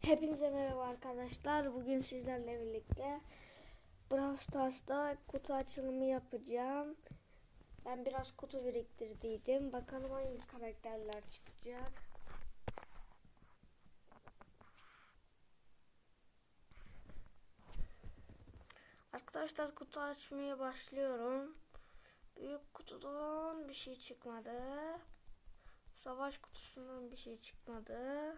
Hepinize merhaba arkadaşlar. Bugün sizlerle birlikte Brawl Stars'ta kutu açılımı yapacağım. Ben biraz kutu biriktirdiydim. Bakalım hangi karakterler çıkacak. Arkadaşlar kutu açmaya başlıyorum. Büyük kutudan bir şey çıkmadı. Savaş kutusundan bir şey çıkmadı.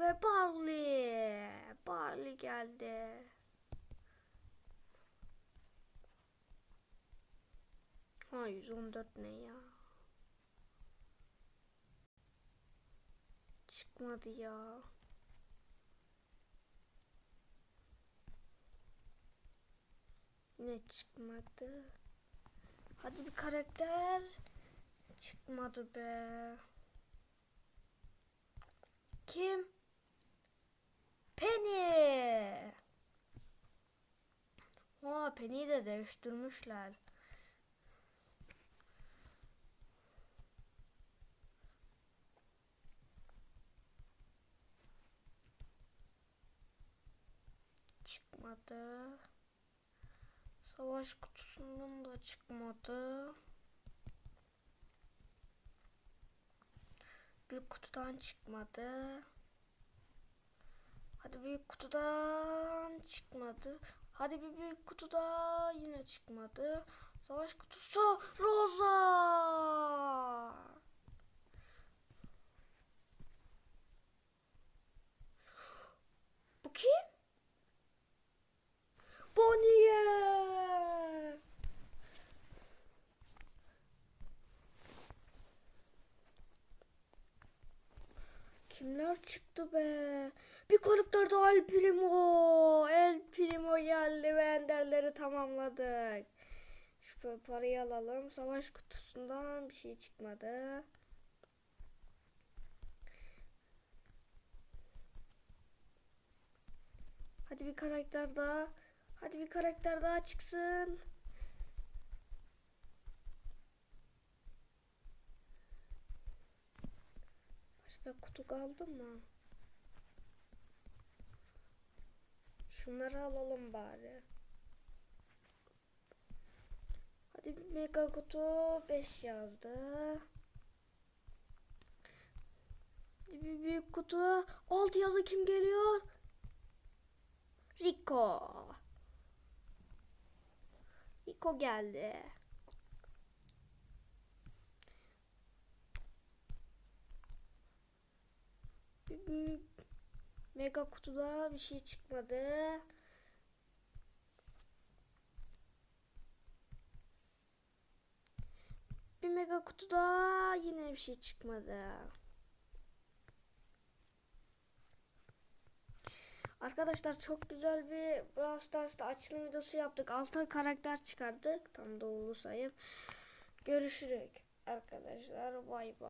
Ve Barley. Barley geldi. Ha 114 ne ya? Çıkmadı ya. Ne çıkmadı? Hadi bir karakter. Çıkmadı be. Kim? Penny. Aa Penny'yi de değiştirmişler. Çıkmadı. Savaş kutusundan da çıkmadı. Büyük kutudan çıkmadı. Hadi büyük kutudan çıkmadı. Hadi bir büyük kutuda yine çıkmadı. Savaş kutusu Rosa. Bu kim? Kimler çıktı be? Bir daha El Primo. El Primo geldi ve enderleri tamamladık. Şu parayı alalım. Savaş kutusundan bir şey çıkmadı. Hadi bir karakter daha. Hadi bir karakter daha çıksın. Başka kutu kaldı mı? Şunları alalım bari. Hadi bir mega kutu 5 yazdı. Hadi bir büyük kutu 6 yazı kim geliyor? Rico. Rico geldi. Bir büyük mega kutuda bir şey çıkmadı. Bir mega kutuda yine bir şey çıkmadı. Arkadaşlar çok güzel bir Brawl Stars'ta açılım videosu yaptık. 6 karakter çıkardık. Tam doğru sayım. Görüşürük arkadaşlar. Bay bay.